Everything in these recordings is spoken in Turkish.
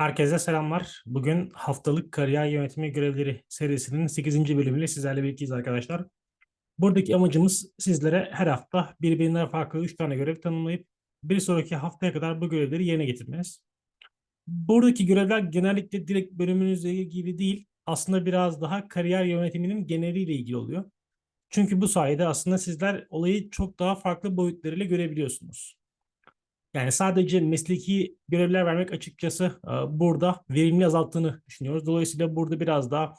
Herkese selamlar. Bugün haftalık kariyer yönetimi görevleri serisinin 8. bölümüyle sizlerle birlikteyiz arkadaşlar. Buradaki amacımız sizlere her hafta birbirinden farklı 3 tane görev tanımlayıp bir sonraki haftaya kadar bu görevleri yerine getirmeniz. Buradaki görevler genellikle direkt bölümünüzle ilgili değil, aslında biraz daha kariyer yönetiminin geneliyle ilgili oluyor. Çünkü bu sayede aslında sizler olayı çok daha farklı boyutlarıyla görebiliyorsunuz. Yani sadece mesleki görevler vermek açıkçası e, burada verimli azalttığını düşünüyoruz. Dolayısıyla burada biraz daha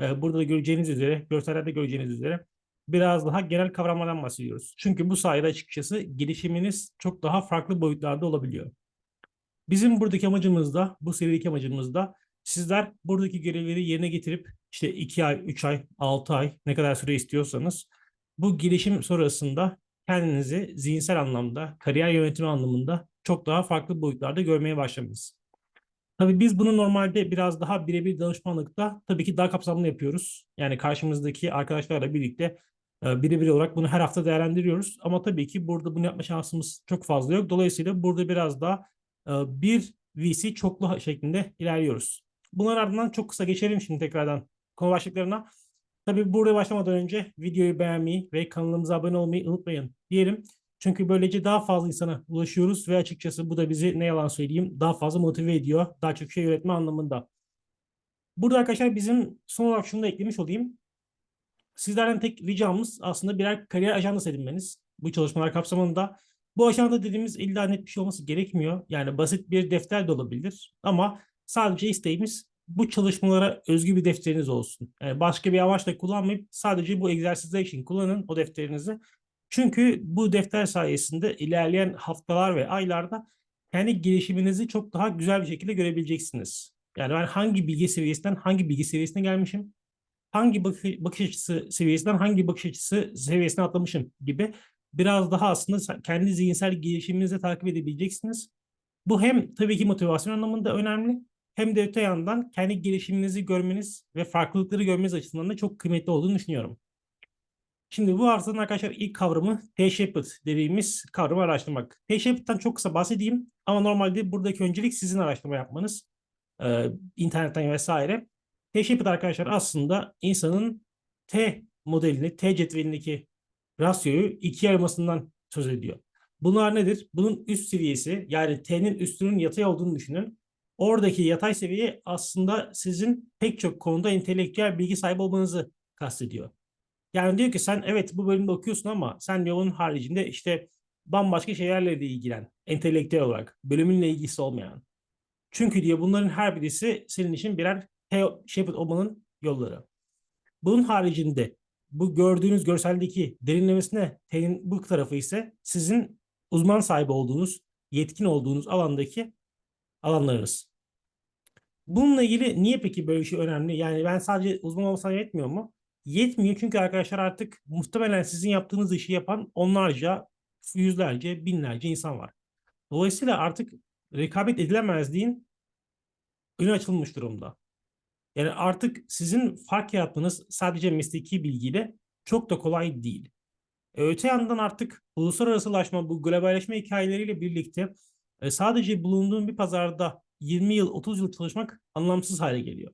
e, burada da göreceğiniz üzere, görsellerde göreceğiniz üzere biraz daha genel kavramlardan bahsediyoruz. Çünkü bu sayede açıkçası gelişiminiz çok daha farklı boyutlarda olabiliyor. Bizim buradaki amacımız da, bu serideki amacımız da sizler buradaki görevleri yerine getirip işte 2 ay, 3 ay, 6 ay ne kadar süre istiyorsanız bu gelişim sonrasında kendinizi zihinsel anlamda, kariyer yönetimi anlamında çok daha farklı boyutlarda görmeye başlamanız. Tabii biz bunu normalde biraz daha birebir danışmanlıkta tabii ki daha kapsamlı yapıyoruz. Yani karşımızdaki arkadaşlarla birlikte e, birebir olarak bunu her hafta değerlendiriyoruz. Ama tabii ki burada bunu yapma şansımız çok fazla yok. Dolayısıyla burada biraz daha e, bir VC çoklu şeklinde ilerliyoruz. Bunların ardından çok kısa geçelim şimdi tekrardan konu başlıklarına. Tabii buraya başlamadan önce videoyu beğenmeyi ve kanalımıza abone olmayı unutmayın diyelim. Çünkü böylece daha fazla insana ulaşıyoruz ve açıkçası bu da bizi ne yalan söyleyeyim daha fazla motive ediyor. Daha çok şey öğretme anlamında. Burada arkadaşlar bizim son olarak şunu da eklemiş olayım. Sizlerden tek ricamız aslında birer kariyer ajandası edinmeniz. Bu çalışmalar kapsamında. Bu ajanda dediğimiz illa net bir şey olması gerekmiyor. Yani basit bir defter de olabilir. Ama sadece isteğimiz bu çalışmalara özgü bir defteriniz olsun. Yani başka bir amaçla kullanmayıp sadece bu egzersizler için kullanın o defterinizi. Çünkü bu defter sayesinde ilerleyen haftalar ve aylarda kendi gelişiminizi çok daha güzel bir şekilde görebileceksiniz. Yani ben hangi bilgi seviyesinden hangi bilgi seviyesine gelmişim, hangi bakış açısı seviyesinden hangi bakış açısı seviyesine atlamışım gibi biraz daha aslında kendi zihinsel gelişiminizi takip edebileceksiniz. Bu hem tabii ki motivasyon anlamında önemli hem de öte yandan kendi gelişiminizi görmeniz ve farklılıkları görmeniz açısından da çok kıymetli olduğunu düşünüyorum. Şimdi bu arsadan arkadaşlar ilk kavramı T-Shaped dediğimiz kavramı araştırmak. T-Shaped'dan çok kısa bahsedeyim ama normalde buradaki öncelik sizin araştırma yapmanız. Ee, internetten vesaire. T-Shaped arkadaşlar aslında insanın T modelini, T cetvelindeki rasyoyu ikiye ayırmasından söz ediyor. Bunlar nedir? Bunun üst seviyesi yani T'nin üstünün yatay olduğunu düşünün. Oradaki yatay seviye aslında sizin pek çok konuda entelektüel bilgi sahibi olmanızı kastediyor. Yani diyor ki sen evet bu bölümde okuyorsun ama sen diyor onun haricinde işte bambaşka şeylerle de ilgilen. Entelektüel olarak. Bölümünle ilgisi olmayan. Çünkü diyor bunların her birisi senin için birer Shepard olmanın yolları. Bunun haricinde bu gördüğünüz görseldeki derinlemesine T'nin bu tarafı ise sizin uzman sahibi olduğunuz, yetkin olduğunuz alandaki alanlarınız. Bununla ilgili niye peki böyle bir şey önemli? Yani ben sadece uzman olmasam yetmiyor mu? Yetmiyor çünkü arkadaşlar artık muhtemelen sizin yaptığınız işi yapan onlarca, yüzlerce, binlerce insan var. Dolayısıyla artık rekabet edilemezliğin önü açılmış durumda. Yani artık sizin fark yaratmanız sadece mesleki bilgiyle çok da kolay değil. E, öte yandan artık uluslararasılaşma, bu globalleşme hikayeleriyle birlikte e, sadece bulunduğun bir pazarda 20 yıl, 30 yıl çalışmak anlamsız hale geliyor.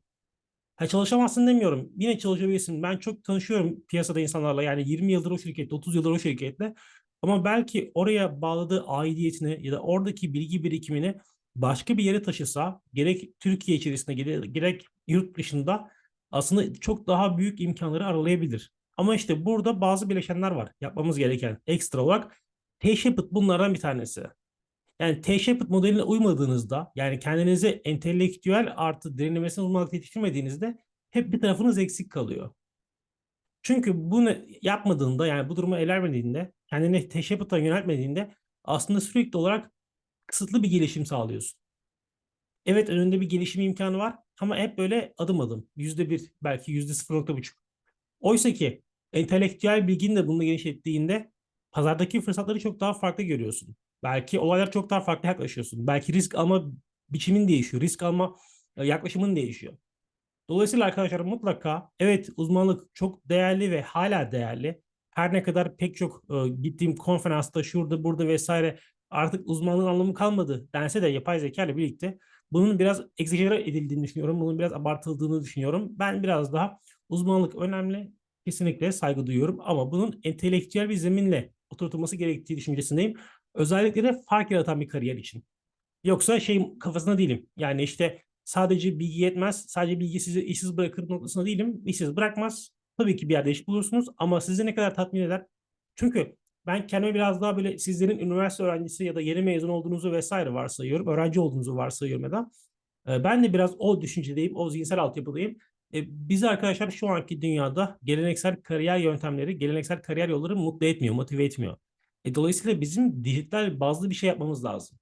Ha çalışamazsın demiyorum. Yine çalışabilirsin. Ben çok tanışıyorum piyasada insanlarla. Yani 20 yıldır o şirkette, 30 yıldır o şirkette. Ama belki oraya bağladığı aidiyetini ya da oradaki bilgi birikimini başka bir yere taşısa, gerek Türkiye içerisinde gerek yurt dışında aslında çok daha büyük imkanları aralayabilir. Ama işte burada bazı bileşenler var yapmamız gereken ekstra olarak. T-Shaped bunlardan bir tanesi. Yani T-Shaped modeline uymadığınızda yani kendinizi entelektüel artı derinlemesine uzmanlık yetiştirmediğinizde hep bir tarafınız eksik kalıyor. Çünkü bunu yapmadığında yani bu durumu elermediğinde kendini T-Shaped'a yöneltmediğinde aslında sürekli olarak kısıtlı bir gelişim sağlıyorsun. Evet önünde bir gelişim imkanı var ama hep böyle adım adım. Yüzde bir belki yüzde sıfır nokta buçuk. Oysa ki entelektüel bilgin de bunu genişlettiğinde pazardaki fırsatları çok daha farklı görüyorsun. Belki olaylar çok daha farklı yaklaşıyorsun. Belki risk alma biçimin değişiyor. Risk alma e, yaklaşımın değişiyor. Dolayısıyla arkadaşlar mutlaka evet uzmanlık çok değerli ve hala değerli. Her ne kadar pek çok e, gittiğim konferansta şurada burada vesaire artık uzmanlığın anlamı kalmadı dense de yapay zeka ile birlikte bunun biraz egzajere edildiğini düşünüyorum. Bunun biraz abartıldığını düşünüyorum. Ben biraz daha uzmanlık önemli. Kesinlikle saygı duyuyorum ama bunun entelektüel bir zeminle oturtulması gerektiği düşüncesindeyim. Özellikle de fark yaratan bir kariyer için. Yoksa şey kafasında değilim. Yani işte sadece bilgi yetmez, sadece bilgi sizi işsiz bırakır noktasında değilim. İşsiz bırakmaz. Tabii ki bir yerde iş bulursunuz ama sizi ne kadar tatmin eder? Çünkü ben kendime biraz daha böyle sizlerin üniversite öğrencisi ya da yeni mezun olduğunuzu vesaire varsayıyorum. Öğrenci olduğunuzu varsayıyorum ya da. E, Ben de biraz o düşüncedeyim, o zihinsel altyapıdayım. E, Bizi arkadaşlar şu anki dünyada geleneksel kariyer yöntemleri, geleneksel kariyer yolları mutlu etmiyor, motive etmiyor. E, dolayısıyla bizim dijital bazlı bir şey yapmamız lazım.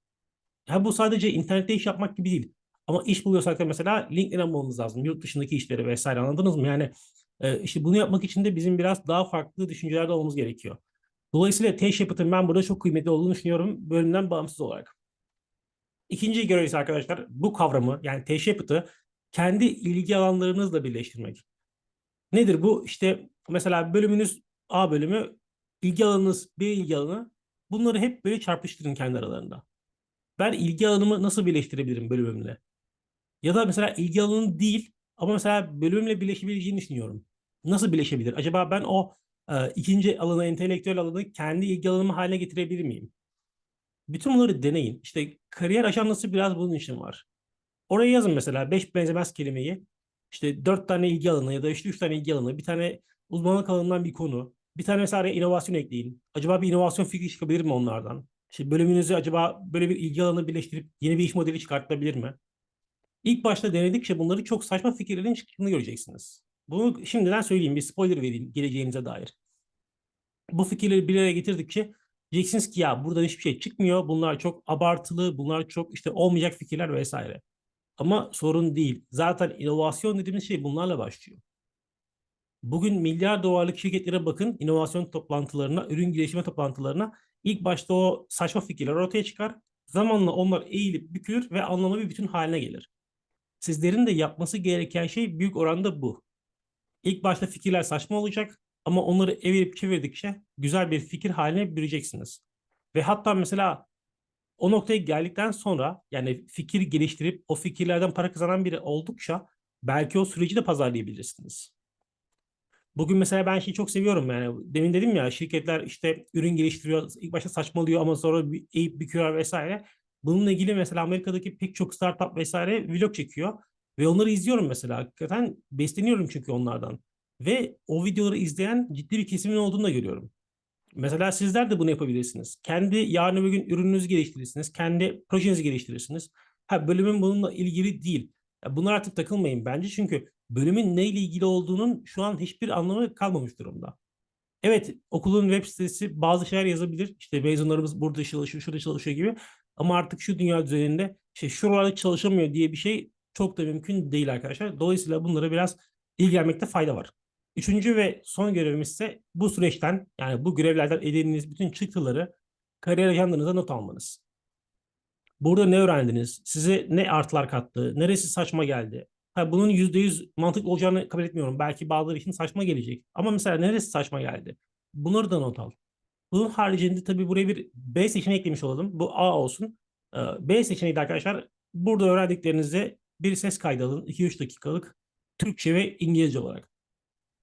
Ha bu sadece internette iş yapmak gibi değil. Ama iş buluyorsak da mesela LinkedIn'e bulmamız lazım. Yurt dışındaki işleri vesaire anladınız mı? Yani e, işte bunu yapmak için de bizim biraz daha farklı düşüncelerde olmamız gerekiyor. Dolayısıyla T-Shaped'ın ben burada çok kıymetli olduğunu düşünüyorum bölümden bağımsız olarak. İkinci görev ise arkadaşlar bu kavramı yani T-Shaped'ı kendi ilgi alanlarınızla birleştirmek. Nedir bu? İşte mesela bölümünüz A bölümü, ilgi alanınız B ilgi alanı. Bunları hep böyle çarpıştırın kendi aralarında. Ben ilgi alanımı nasıl birleştirebilirim bölümümle? Ya da mesela ilgi alanım değil ama mesela bölümümle birleşebileceğini düşünüyorum. Nasıl birleşebilir? Acaba ben o e, ikinci alanı, entelektüel alanı kendi ilgi alanımı haline getirebilir miyim? Bütün bunları deneyin. İşte kariyer ajandası biraz bunun için var. Oraya yazın mesela 5 benzemez kelimeyi. İşte 4 tane ilgi alanı ya da işte 3 tane ilgi alanı, bir tane uzmanlık alanından bir konu. Bir tane mesela araya inovasyon ekleyin. Acaba bir inovasyon fikri çıkabilir mi onlardan? İşte bölümünüzü acaba böyle bir ilgi alanı birleştirip yeni bir iş modeli çıkartılabilir mi? İlk başta denedikçe bunları çok saçma fikirlerin çıktığını göreceksiniz. Bunu şimdiden söyleyeyim, bir spoiler vereyim geleceğinize dair. Bu fikirleri bir araya getirdikçe diyeceksiniz ki ya buradan hiçbir şey çıkmıyor. Bunlar çok abartılı, bunlar çok işte olmayacak fikirler vesaire. Ama sorun değil. Zaten inovasyon dediğimiz şey bunlarla başlıyor. Bugün milyar dolarlık şirketlere bakın inovasyon toplantılarına, ürün geliştirme toplantılarına. İlk başta o saçma fikirler ortaya çıkar. Zamanla onlar eğilip bükülür ve anlamlı bir bütün haline gelir. Sizlerin de yapması gereken şey büyük oranda bu. İlk başta fikirler saçma olacak ama onları evirip çevirdikçe güzel bir fikir haline büreceksiniz. Ve hatta mesela o noktaya geldikten sonra yani fikir geliştirip o fikirlerden para kazanan biri oldukça belki o süreci de pazarlayabilirsiniz. Bugün mesela ben şeyi çok seviyorum yani demin dedim ya şirketler işte ürün geliştiriyor ilk başta saçmalıyor ama sonra bir- eğip büküyor vesaire. Bununla ilgili mesela Amerika'daki pek çok startup vesaire vlog çekiyor ve onları izliyorum mesela hakikaten besleniyorum çünkü onlardan ve o videoları izleyen ciddi bir kesimin olduğunu da görüyorum. Mesela sizler de bunu yapabilirsiniz. Kendi yarın öbür gün ürününüzü geliştirirsiniz. Kendi projenizi geliştirirsiniz. Ha bölümün bununla ilgili değil. Bunlar artık takılmayın bence çünkü bölümün neyle ilgili olduğunun şu an hiçbir anlamı kalmamış durumda. Evet okulun web sitesi bazı şeyler yazabilir. İşte mezunlarımız burada çalışıyor, şurada çalışıyor gibi. Ama artık şu dünya düzeninde işte şuralarda çalışamıyor diye bir şey çok da mümkün değil arkadaşlar. Dolayısıyla bunlara biraz ilgilenmekte fayda var. Üçüncü ve son görevimiz ise bu süreçten yani bu görevlerden edindiğiniz bütün çıktıları kariyer ajandanıza not almanız. Burada ne öğrendiniz? Size ne artılar kattı? Neresi saçma geldi? Ha, bunun %100 mantıklı olacağını kabul etmiyorum. Belki bazıları için saçma gelecek. Ama mesela neresi saçma geldi? Bunları da not al. Bunun haricinde tabii buraya bir B seçeneği eklemiş olalım. Bu A olsun. Ee, B seçeneği de arkadaşlar burada öğrendiklerinizi bir ses kaydı alın. 2-3 dakikalık Türkçe ve İngilizce olarak.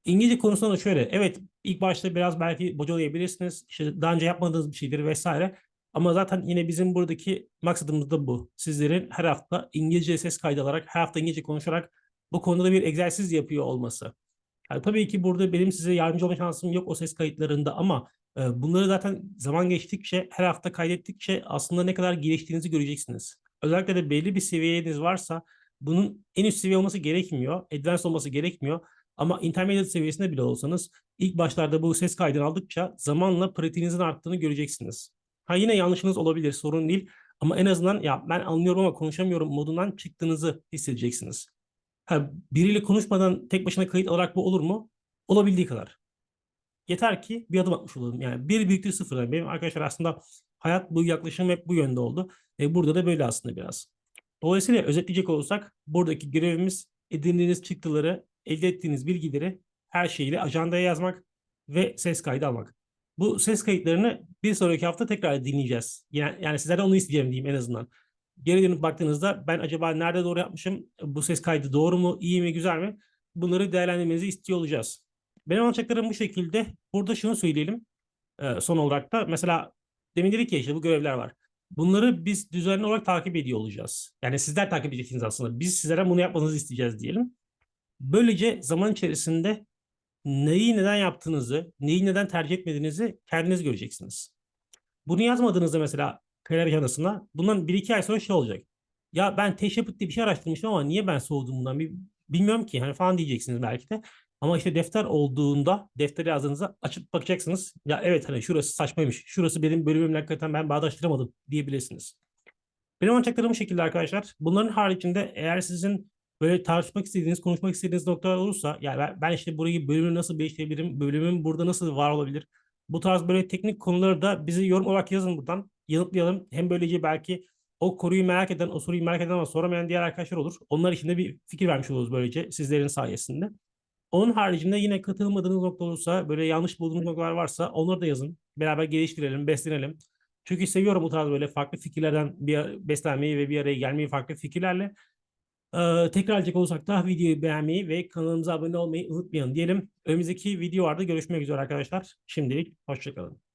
İngilizce konusunda da şöyle. Evet ilk başta biraz belki bocalayabilirsiniz. İşte daha önce yapmadığınız bir şeydir vesaire. Ama zaten yine bizim buradaki maksadımız da bu. Sizlerin her hafta İngilizce ses kaydı alarak, her hafta İngilizce konuşarak bu konuda bir egzersiz yapıyor olması. Yani tabii ki burada benim size yardımcı olma şansım yok o ses kayıtlarında ama e, bunları zaten zaman geçtikçe, her hafta kaydettikçe aslında ne kadar geliştiğinizi göreceksiniz. Özellikle de belli bir seviyeniz varsa bunun en üst seviye olması gerekmiyor, advanced olması gerekmiyor. Ama intermediate seviyesinde bile olsanız ilk başlarda bu ses kaydını aldıkça zamanla pratiğinizin arttığını göreceksiniz. Ha yine yanlışınız olabilir sorun değil ama en azından ya ben anlıyorum ama konuşamıyorum modundan çıktığınızı hissedeceksiniz. Ha biriyle konuşmadan tek başına kayıt alarak bu olur mu? Olabildiği kadar. Yeter ki bir adım atmış olalım. Yani bir büyüktür sıfır. Yani benim arkadaşlar aslında hayat bu yaklaşım hep bu yönde oldu. E, burada da böyle aslında biraz. Dolayısıyla özetleyecek olursak buradaki görevimiz edindiğiniz çıktıları, elde ettiğiniz bilgileri her şeyiyle ajandaya yazmak ve ses kaydı almak. Bu ses kayıtlarını bir sonraki hafta tekrar dinleyeceğiz. Yani, yani sizlerden onu isteyeceğim diyeyim en azından. Geri dönüp baktığınızda ben acaba nerede doğru yapmışım? Bu ses kaydı doğru mu? iyi mi? Güzel mi? Bunları değerlendirmenizi istiyor olacağız. Benim anlatacaklarım bu şekilde. Burada şunu söyleyelim. Ee, son olarak da mesela demin dedik ya işte bu görevler var. Bunları biz düzenli olarak takip ediyor olacağız. Yani sizler takip edeceksiniz aslında. Biz sizlerden bunu yapmanızı isteyeceğiz diyelim. Böylece zaman içerisinde neyi neden yaptığınızı, neyi neden tercih etmediğinizi kendiniz göreceksiniz. Bunu yazmadığınızda mesela kariyer ajansına bundan bir iki ay sonra şey olacak. Ya ben teşebbüt diye bir şey araştırmıştım ama niye ben soğudum bundan bilmiyorum ki hani falan diyeceksiniz belki de. Ama işte defter olduğunda defteri yazdığınızda açıp bakacaksınız. Ya evet hani şurası saçmaymış. Şurası benim bölümümle hakikaten ben bağdaştıramadım diyebilirsiniz. Benim anlatacaklarım bu şekilde arkadaşlar. Bunların haricinde eğer sizin böyle tartışmak istediğiniz, konuşmak istediğiniz noktalar olursa yani ben, ben işte burayı bölümü nasıl değiştirebilirim, bölümüm burada nasıl var olabilir? Bu tarz böyle teknik konuları da bizi yorum olarak yazın buradan. Yanıtlayalım. Hem böylece belki o konuyu merak eden, o soruyu merak eden ama soramayan diğer arkadaşlar olur. Onlar için de bir fikir vermiş oluruz böylece sizlerin sayesinde. Onun haricinde yine katılmadığınız nokta olursa, böyle yanlış bulduğunuz noktalar varsa onları da yazın. Beraber geliştirelim, beslenelim. Çünkü seviyorum bu tarz böyle farklı fikirlerden bir beslenmeyi ve bir araya gelmeyi farklı fikirlerle. Ee, tekrar edecek olursak da videoyu beğenmeyi ve kanalımıza abone olmayı unutmayın diyelim. Önümüzdeki videolarda görüşmek üzere arkadaşlar. Şimdilik hoşçakalın.